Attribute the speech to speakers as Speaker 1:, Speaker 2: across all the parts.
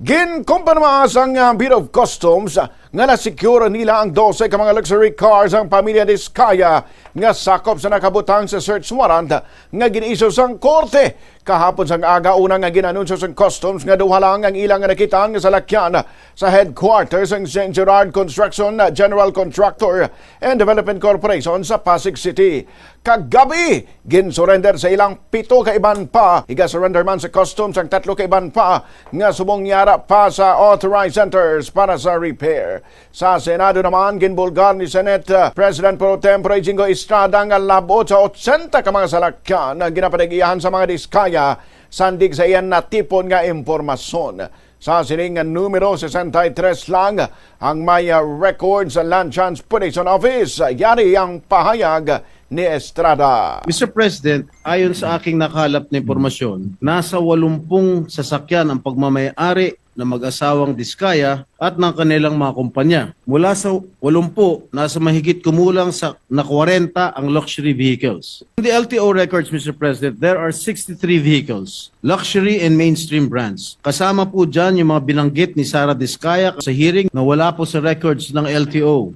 Speaker 1: Ginkumpirma ang uh, Bureau of Customs uh, nga na-secure nila ang 12 ka mga luxury cars ang pamilya Diskaya nga sakop sa nakabutang sa search warrant nga giniiso sang korte. Kahapon sang aga una nga ginanunsyo sang customs nga duha lang ang ilang nga nakita nga salakyan sa headquarters ng St. Gerard Construction General Contractor and Development Corporation sa Pasig City. Kagabi, gin-surrender sa ilang pito ka iban pa. Iga-surrender man sa customs ang tatlo ka iban pa nga sumongyara pa sa authorized centers para sa repair. Sa Senado naman, ginbulgar ni Senate uh, President Pro Tempore Jingo Estrada nga labot sa 80 ka mga salakyan na ginapadagiyahan sa mga diskaya sandig sa iyan na tipon nga impormasyon. Sa sining numero 63 lang ang may uh, record sa Land Transportation Office. Yari ang pahayag ni Estrada.
Speaker 2: Mr. President, ayon sa aking nakalap na impormasyon, nasa 80 sasakyan ang pagmamayari ng mag-asawang Diskaya at ng kanilang mga kumpanya. Mula sa 80, nasa mahigit kumulang sa na 40 ang luxury vehicles. In the LTO records, Mr. President, there are 63 vehicles, luxury and mainstream brands. Kasama po dyan yung mga binanggit ni Sara Diskaya sa hearing na wala po sa records ng LTO.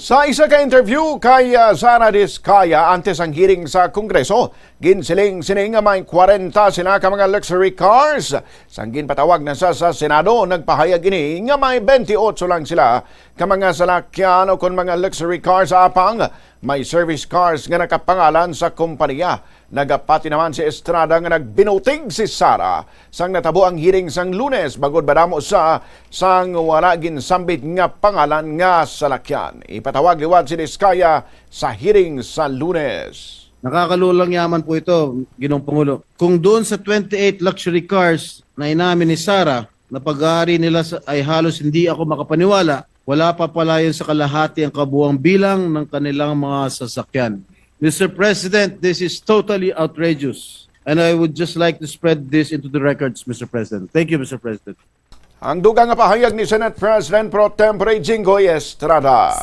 Speaker 1: Sa isa ka interview kay uh, Sara Diskaya antes ang hearing sa Kongreso, ginsiling sining may 40 sila ka mga luxury cars. Sang ginpatawag na sa, sa Senado, nagpahayag ini nga may 28 lang sila ka mga salakyan o kung mga luxury cars apang. May service cars nga nakapangalan sa kumpanya. Nagapati naman si Estrada nga nagbinutig si Sara sang natabo ang hearing sang lunes bagod badamo sa sang wala ginsambit nga pangalan nga salakyan. Ipatawag liwat si Diskaya sa hearing sa lunes.
Speaker 2: Nakakalulang yaman po ito, Ginong Pangulo. Kung doon sa 28 luxury cars na inamin ni Sara, na pag-aari nila ay halos hindi ako makapaniwala, wala pa pala yun sa kalahati ang kabuang bilang ng kanilang mga sasakyan. Mr. President, this is totally outrageous. And I would just like to spread this into the records, Mr. President. Thank you, Mr. President.
Speaker 1: Ang dugang nga pahayag ni Senate President Pro Tempore Jinggoy Estrada.